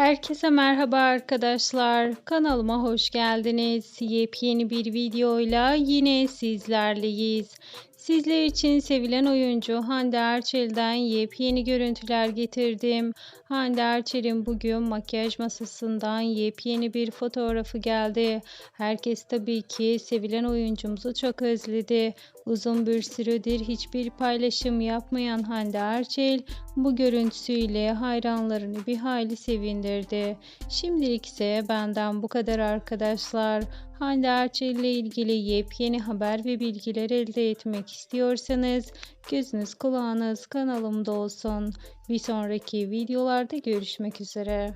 Herkese merhaba arkadaşlar. Kanalıma hoş geldiniz. Yepyeni bir videoyla yine sizlerleyiz. Sizler için sevilen oyuncu Hande Erçel'den yepyeni görüntüler getirdim. Hande Erçel'in bugün makyaj masasından yepyeni bir fotoğrafı geldi. Herkes tabii ki sevilen oyuncumuzu çok özledi. Uzun bir süredir hiçbir paylaşım yapmayan Hande Erçel bu görüntüsüyle hayranlarını bir hayli sevindirdi. Şimdilik ise benden bu kadar arkadaşlar. Hande Erçel ile ilgili yepyeni haber ve bilgiler elde etmek istiyorsanız gözünüz kulağınız kanalımda olsun. Bir sonraki videolarda görüşmek üzere.